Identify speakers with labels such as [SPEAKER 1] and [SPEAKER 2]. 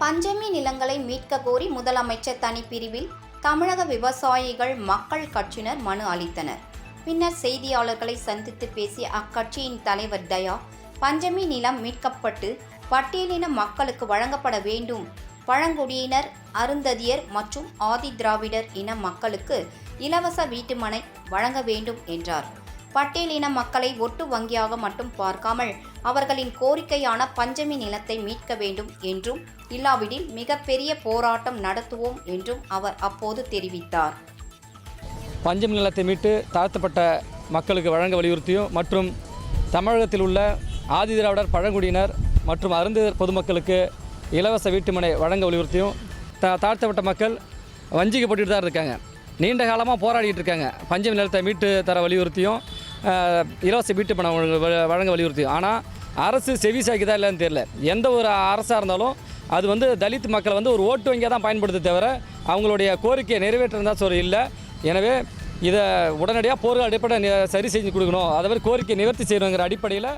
[SPEAKER 1] பஞ்சமி நிலங்களை மீட்க கோரி முதலமைச்சர் தனிப்பிரிவில் தமிழக விவசாயிகள் மக்கள் கட்சியினர் மனு அளித்தனர். பின்னர் செய்தியாளர்களை சந்தித்து பேசிய அக்கட்சியின் தலைவர் தயா பஞ்சமி நிலம் மீட்கப்பட்டு பட்டியலின மக்களுக்கு வழங்கப்பட வேண்டும் பழங்குடியினர் அருந்ததியர் மற்றும் ஆதி திராவிடர் இன மக்களுக்கு இலவச வீட்டுமனை வழங்க வேண்டும் என்றார். பட்டியலின மக்களை ஒட்டு வங்கியாக மட்டும் பார்க்காமல் அவர்களின் கோரிக்கையான பஞ்சமி நிலத்தை மீட்க வேண்டும் என்றும் இல்லாவிடில் மிகப்பெரிய போராட்டம் நடத்துவோம் என்றும் அவர் அப்போது தெரிவித்தார்.
[SPEAKER 2] பஞ்சமி நிலத்தை மீட்டு தாழ்த்தப்பட்ட மக்களுக்கு வழங்க வலியுறுத்தியும் மற்றும் தமிழகத்தில் உள்ள ஆதிதிராவிடர் பழங்குடியினர் மற்றும் அருந்ததியர் பொதுமக்களுக்கு இலவச வீட்டுமனை வழங்க வலியுறுத்தியும் தா தாழ்த்தப்பட்ட மக்கள் வஞ்சிக்கப்பட்டுட்டு தான் இருக்காங்க. நீண்ட காலமாக போராடிட்டு இருக்காங்க. பஞ்சமி நிலத்தை மீட்டு தர வலியுறுத்தியும் இலவச வீட்டு பணம் வ- வழங்க வலியுறுத்தி. ஆனால் அரசு செவி இல்லைன்னு தெரியல. எந்த ஒரு அரசாக இருந்தாலும் அது வந்து தலித் மக்களை வந்து ஒரு ஓட்டு வங்கியாக தான் பயன்படுத்த தவிர அவங்களுடைய கோரிக்கையை நிறைவேற்றதா சொல்ல இல்லை. எனவே இதை உடனடியாக போர்கள் அடிப்படை சரி செஞ்சு கொடுக்கணும். அதே மாதிரி கோரிக்கை நிவர்த்தி செய்யணுங்கிற அடிப்படையில்